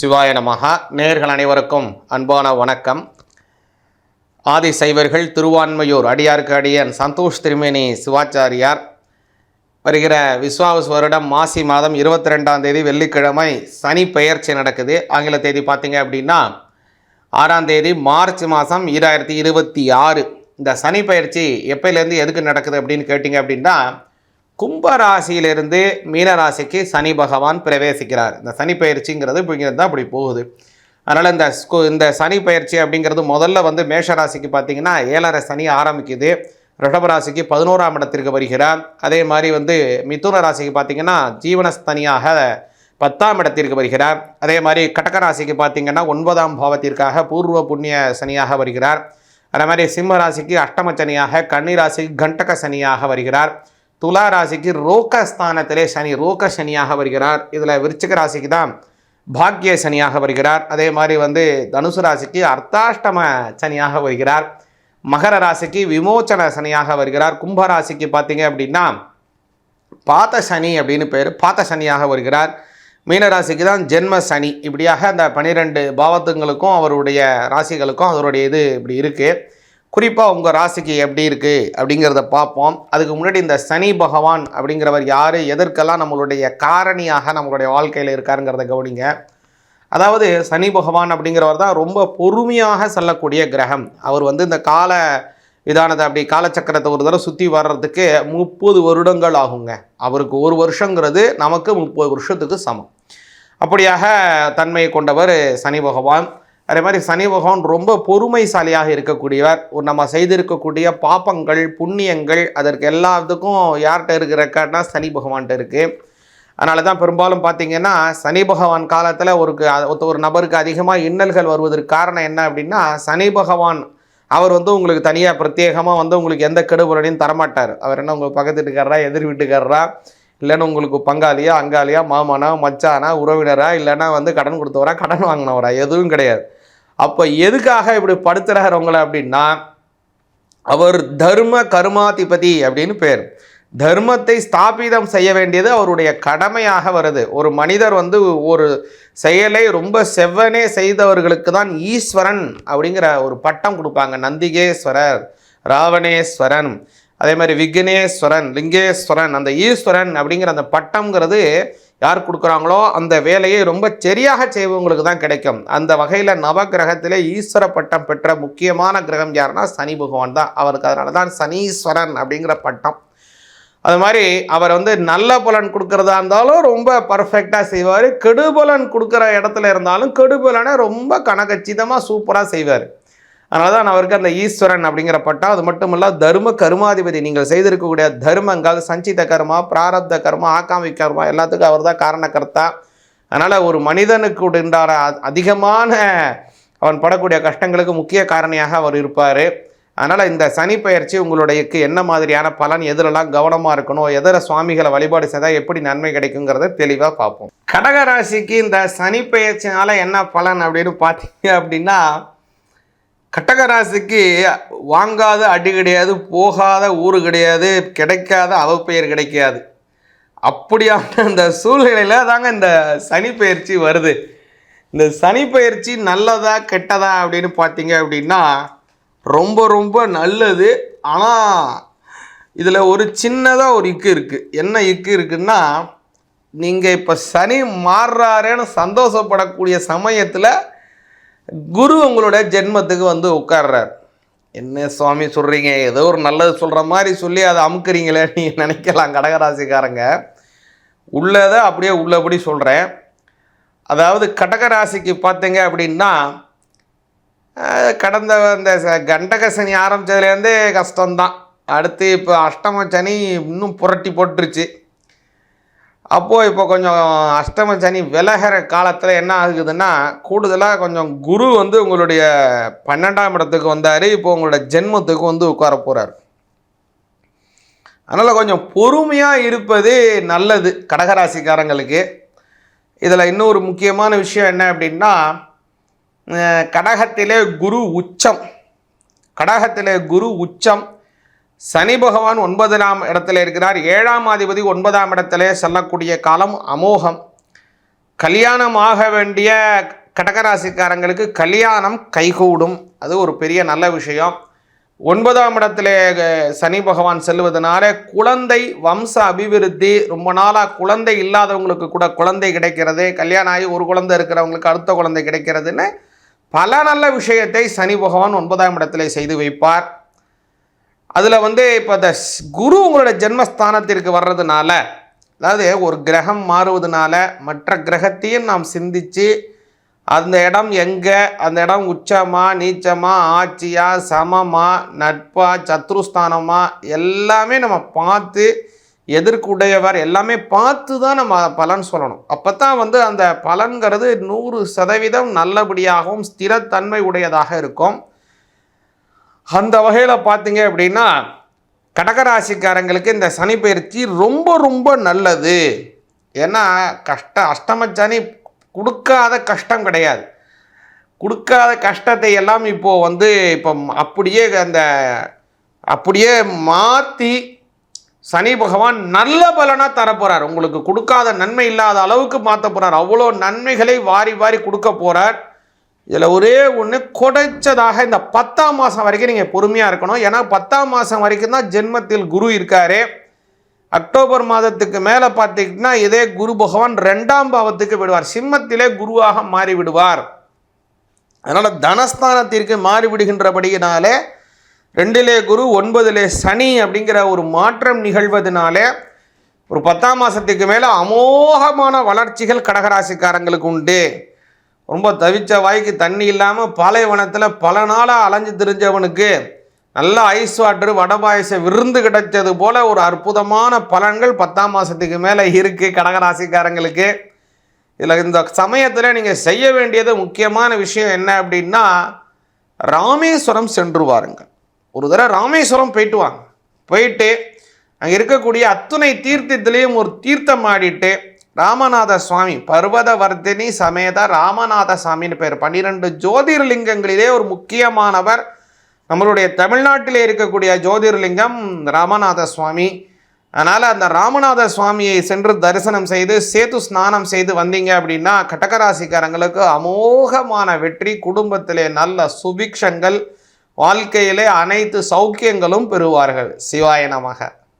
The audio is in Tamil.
சிவாய நமஹா. நேர்கள் அனைவருக்கும் அன்பான வணக்கம். ஆதி சைவர்கள் திருவான்மையூர் அடியாருக்கு அடியன் சந்தோஷ் திருமேனி சிவாச்சாரியார். வருகிற விஸ்வாவஸ் வருடம் மாசி மாதம் இருபத்தி ரெண்டாம் தேதி வெள்ளிக்கிழமை சனி பெயர்ச்சி நடக்குது. ஆங்கில தேதி பார்த்தீங்க அப்படின்னா ஆறாம் தேதி மார்ச் மாதம் ஈராயிரத்தி இருபத்தி ஆறு. இந்த சனி பயிற்சி எப்பயிலேருந்து எதுக்கு நடக்குது அப்படின்னு கேட்டிங்க அப்படின்னா கும்பராசியிலிருந்து மீனராசிக்கு சனி பகவான் பிரவேசிக்கிறார். இந்த சனி பயிற்சிங்கிறது இப்படிங்கிறது தான் அப்படி போகுது. அதனால் இந்த இந்த சனி பயிற்சி அப்படிங்கிறது முதல்ல வந்து மேஷ ராசிக்கு பார்த்தீங்கன்னா ஏழரை சனி ஆரம்பிக்குது. ரிஷப ராசிக்கு பதினோராம் இடத்திற்கு வருகிறார். அதே மாதிரி வந்து மிதுன ராசிக்கு பார்த்திங்கன்னா ஜீவனஸ்தனியாக பத்தாம் இடத்திற்கு வருகிறார். அதே மாதிரி கடக ராசிக்கு பார்த்திங்கன்னா ஒன்பதாம் பாவத்திற்காக பூர்வ புண்ணிய சனியாக வருகிறார். அதே மாதிரி சிம்ம ராசிக்கு அஷ்டம சனியாக கன்னி ராசிக்கு கண்டக சனியாக வருகிறார். துலா ராசிக்கு ரோக ஸ்தானத்திலே சனி ரோக சனியாக வருகிறார். இதில் விருச்சிக ராசிக்கு தான் பாக்கிய சனியாக வருகிறார். அதே மாதிரி வந்து தனுசு ராசிக்கு அர்த்தாஷ்டம சனியாக வருகிறார். மகர ராசிக்கு விமோச்சன சனியாக வருகிறார். கும்ப ராசிக்கு பார்த்தீங்க அப்படின்னா பாத்த சனி அப்படின்னு பேர். பாத்த சனியாக வருகிறார். மீனராசிக்கு தான் ஜென்ம சனி. இப்படியாக அந்த பனிரெண்டு பாவத்துங்களுக்கும் அவருடைய ராசிகளுக்கும் அவருடைய இது இப்படி இருக்குது குறிப்பாக உங்கள் ராசிக்கு எப்படி இருக்குது அப்படிங்கிறத பார்ப்போம். அதுக்கு முன்னாடி இந்த சனி பகவான் அப்படிங்கிறவர் யார்? எதற்கெல்லாம் நம்மளுடைய காரணியாக நம்மளுடைய வாழ்க்கையில் இருக்காருங்கிறத கவனிங்க. அதாவது சனி பகவான் அப்படிங்கிறவர் தான் ரொம்ப பொறுமையாக செல்லக்கூடிய கிரகம். அவர் வந்து இந்த கால விதானத்தை அப்படி காலச்சக்கரத்தை ஒரு தடவை சுற்றி வர்றதுக்கு முப்பது வருடங்கள் ஆகுங்க. அவருக்கு ஒரு வருஷங்கிறது நமக்கு முப்பது வருஷத்துக்கு சமம். அப்படியாக தன்மையை கொண்டவர் சனி பகவான். அதே மாதிரி சனி பகவான் ரொம்ப பொறுமைசாலியாக இருக்கக்கூடியவர். ஒரு நம்ம செய்திருக்கக்கூடிய பாப்பங்கள் புண்ணியங்கள் அதற்கு எல்லாத்துக்கும் யார்கிட்ட இருக்கிற ரெக்கார்ட்னா சனி பகவான்கிட்ட இருக்குது அதனால தான் பெரும்பாலும் பார்த்தீங்கன்னா சனி பகவான் காலத்தில் ஒரு ஒரு நபருக்கு அதிகமாக இன்னல்கள் வருவதற்கு காரணம் என்ன அப்படின்னா சனி பகவான் அவர் வந்து உங்களுக்கு தனியாக பிரத்யேகமாக வந்து உங்களுக்கு எந்த கெடுபலனையும் தரமாட்டார். அவர் என்ன உங்களுக்கு பக்கத்து வீட்டுக்காரரா எதிர் வீட்டுக்காரரா இல்லைன்னா உங்களுக்கு பங்காளியா அங்காளியா மாமனா மச்சானா உறவினரா இல்லைன்னா வந்து கடன் கொடுத்தவரா கடன் வாங்கினவரா எதுவும் கிடையாது. அப்போ எதுக்காக இப்படி படுத்துறாரு உங்களை அப்படின்னா அவர் தர்ம கர்மாதிபதி அப்படின்னு பேர். தர்மத்தை ஸ்தாபிதம் செய்ய வேண்டியது அவருடைய கடமையாக வருது. ஒரு மனிதர் வந்து ஒரு செயலை ரொம்ப செவ்வனே செய்தவர்களுக்கு தான் ஈஸ்வரன் அப்படிங்கிற ஒரு பட்டம் கொடுப்பாங்க. நந்திகேஸ்வரர் ராவணேஸ்வரன் அதே மாதிரி விக்னேஸ்வரன் லிங்கேஸ்வரன் அந்த ஈஸ்வரன் அப்படிங்கிற அந்த பட்டம்ங்கிறது யார் கொடுக்குறாங்களோ அந்த வேலையை ரொம்ப சரியாக செய்வங்களுக்கு தான் கிடைக்கும். அந்த வகையில் நவகிரகத்திலே ஈஸ்வர பட்டம் பெற்ற முக்கியமான கிரகம் யாருன்னா சனி பகவான் தான். அவருக்கு அதனால தான் சனீஸ்வரன் அப்படிங்கிற பட்டம். அது மாதிரி அவர் வந்து நல்ல பலன் கொடுக்குறதா இருந்தாலும் ரொம்ப பர்ஃபெக்டாக செய்வார். கெடுபலன் கொடுக்குற இடத்துல இருந்தாலும் கெடுபலனை ரொம்ப கனகச்சிதமாக சூப்பராக செய்வார். அதனால தான் அவருக்கு அந்த ஈஸ்வரன் அப்படிங்கிற பட்டம் அது மட்டும் இல்ல தர்ம கர்மாதிபதி. நீங்கள் செய்திருக்கக்கூடிய தர்மங்கள் சஞ்சித கர்மா பிராரப்த கர்மா ஆக்காமி கர்மா எல்லாத்துக்கும் அவர் தான் காரணக்கர்த்தா. அதனால் ஒரு மனிதனுக்கு உண்டான அதிகமான அவன் படக்கூடிய கஷ்டங்களுக்கு முக்கிய காரணியாக அவர் இருப்பார். அதனால் இந்த சனி பயிற்சி உங்களுடையக்கு என்ன மாதிரியான பலன் எதிரெல்லாம் கவனமாக இருக்கணும் எதிர சுவாமிகளை வழிபாடு செய்தால் எப்படி நன்மை கிடைக்குங்கிறத தெளிவாக பார்ப்போம். கடகராசிக்கு இந்த சனி பயிற்சினால என்ன பலன் அப்படின்னு பார்த்தீங்க அப்படின்னா கட்டகராசிக்கு வாங்காத அடி கிடையாது போகாத ஊர் கிடையாது கிடைக்காத அவப்பெயர் கிடைக்காது. அப்படியான அந்த சூழ்நிலையில் தாங்க இந்த சனி பயிற்சி வருது. இந்த சனி பயிற்சி நல்லதா கெட்டதா அப்படின்னு பார்த்தீங்க அப்படின்னா ரொம்ப ரொம்ப நல்லது. ஆனால் இதில் ஒரு சின்னதாக ஒரு இக்கு இருக்குது என்ன இக்கு இருக்குன்னா நீங்கள் இப்போ சனி மாறுறாரேன்னு சந்தோஷப்படக்கூடிய சமயத்தில் குரு உங்களோட ஜென்மத்துக்கு வந்து உட்கார்றார். என்ன சுவாமி சொல்கிறீங்க ஏதோ ஒரு நல்லது சொல்கிற மாதிரி சொல்லி அதை அமுக்குறீங்களே நீங்கள் நினைக்கலாம் கடகராசிக்காரங்க. உள்ளதை அப்படியே உள்ளபடி சொல்கிறேன் அதாவது கடகராசிக்கு பார்த்தீங்க அப்படின்னா கடந்த அந்த கண்டக சனி ஆரம்பித்ததுலேருந்தே கஷ்டம்தான். அடுத்து இப்போ அஷ்டம சனி இன்னும் புரட்டி போட்டுருச்சு. அப்போது இப்போ கொஞ்சம் அஷ்டம சனி விலகிற காலத்தில் என்ன ஆகுதுன்னா கூடுதலாக கொஞ்சம் குரு வந்து உங்களுடைய பன்னெண்டாம் இடத்துக்கு வந்தார். இப்போ உங்களோட ஜென்மத்துக்கு வந்து உட்கார போகிறார் அதனால் கொஞ்சம் பொறுமையாக இருப்பது நல்லது கடகராசிக்காரங்களுக்கு. இதில் இன்னொரு முக்கியமான விஷயம் என்ன அப்படின்னா கடகத்திலே குரு உச்சம். கடகத்திலே குரு உச்சம். சனி பகவான் ஒன்பதாம் இடத்துல இருக்கிறார். ஏழாம் அதிபதி ஒன்பதாம் இடத்துல செல்லக்கூடிய காலம் அமோகம். கல்யாணம் ஆக வேண்டிய கடகராசிக்காரங்களுக்கு கல்யாணம் கைகூடும். அது ஒரு பெரிய நல்ல விஷயம். ஒன்பதாம் இடத்துல சனி பகவான் செல்வதனால குழந்தை வம்ச அபிவிருத்தி ரொம்ப நாளாக குழந்தை இல்லாதவங்களுக்கு கூட குழந்தை கிடைக்கிறது கல்யாணம் ஆகி ஒரு குழந்தை இருக்கிறவங்களுக்கு அடுத்த குழந்தை கிடைக்கிறதுன்னு பல நல்ல விஷயத்தை சனி பகவான் ஒன்பதாம் இடத்துல செய்து வைப்பார். அதில் வந்து இப்போ இந்த ஸ்- குரு உங்களோட ஜென்மஸ்தானத்திற்கு வர்றதுனால அதாவது ஒரு கிரகம் மாறுவதனால மற்ற கிரகத்தையும் நாம் சிந்திச்சு அந்த இடம் எங்கே அந்த இடம் உச்சமா நீச்சமா ஆட்சியா சமமா நட்பா சத்ருஸ்தானமா எல்லாமே நம்ம பார்த்து எதிர்க்குடையவர் எல்லாமே பார்த்து தான் நம்ம பலன் சொல்லணும். அப்போ தான் வந்து அந்த பலன்கிறது நூறு சதவீதம் நல்லபடியாகவும் ஸ்திரத்தன்மை உடையதாக இருக்கும். அந்த வகையில் பார்த்தீங்க அப்படின்னா கடகராசிக்காரங்களுக்கு இந்த சனி பயிற்சி ரொம்ப ரொம்ப நல்லது. ஏன்னா கஷ்ட அஷ்டம சனி கொடுக்காத கஷ்டம் கிடையாது. கொடுக்காத கஷ்டத்தை எல்லாம் இப்போது வந்து இப்போ அப்படியே அந்த அப்படியே மாற்றி சனி பகவான் நல்ல பலனாக தரப்போகிறார் உங்களுக்கு கொடுக்காத நன்மை இல்லாத அளவுக்கு மாற்ற போகிறார் அவ்வளோ நன்மைகளை வாரி வாரி கொடுக்க போகிறார் இதில் ஒரே ஒன்று குடைச்சதாக இந்த பத்தாம் மாதம் வரைக்கும் நீங்கள் பொறுமையாக இருக்கணும். ஏன்னா பத்தாம் மாதம் வரைக்கும் தான் ஜென்மத்தில் குரு இருக்காரு. அக்டோபர் மாதத்துக்கு மேலே பார்த்தீங்கன்னா இதே குரு பகவான் ரெண்டாம் பாவத்துக்கு விடுவார். சிம்மத்திலே குருவாக மாறி விடுவார் அதனால் தனஸ்தானத்திற்கு மாறி விடுகின்றபடியினாலே ரெண்டிலே குரு ஒன்பதிலே சனி அப்படிங்கிற ஒரு மாற்றம் நிகழ்வதனாலே ஒரு பத்தாம் மாதத்துக்கு மேலே அமோகமான வளர்ச்சிகள் கடகராசிக்காரங்களுக்கு உண்டு. ரொம்ப தவிச்ச வாய்க்கு தண்ணி இல்லாமல் பாலைவனத்தில் பல நாளாக அலைஞ்சு திரிஞ்சவனுக்கு நல்ல ஐஸ் வாட்டர் வடை விருந்து கிடைச்சது போல் ஒரு அற்புதமான பலன்கள் பத்தாம் மாதத்துக்கு மேலே இருக்குது கடகராசிக்காரங்களுக்கு. இதில் இந்த சமயத்தில் நீங்கள் செய்ய வேண்டியது முக்கியமான விஷயம் என்ன அப்படின்னா ராமேஸ்வரம் சென்று வாருங்கள். ஒரு தடவை ராமேஸ்வரம் போயிட்டு வாங்க. போயிட்டு அங்கே இருக்கக்கூடிய அத்துணை தீர்த்தத்திலையும் ஒரு தீர்த்தம் ஆடிட்டு ராமநாத சுவாமி பர்வதவர்தினி சமேத ராமநாத சுவாமின்னு பேர். பன்னிரெண்டு ஜோதிர்லிங்கங்களிலே ஒரு முக்கியமானவர். நம்மளுடைய தமிழ்நாட்டிலே இருக்கக்கூடிய ஜோதிர்லிங்கம் ராமநாத சுவாமி அதனால் அந்த ராமநாத சுவாமியை சென்று தரிசனம் செய்து சேத்து ஸ்நானம் செய்து வந்தீங்க அப்படின்னா கடகராசிக்காரங்களுக்கு அமோகமான வெற்றி குடும்பத்திலே நல்ல சுபிக்ஷங்கள் வாழ்க்கையிலே அனைத்து சௌக்கியங்களும் பெறுவார்கள். சிவாய நமக.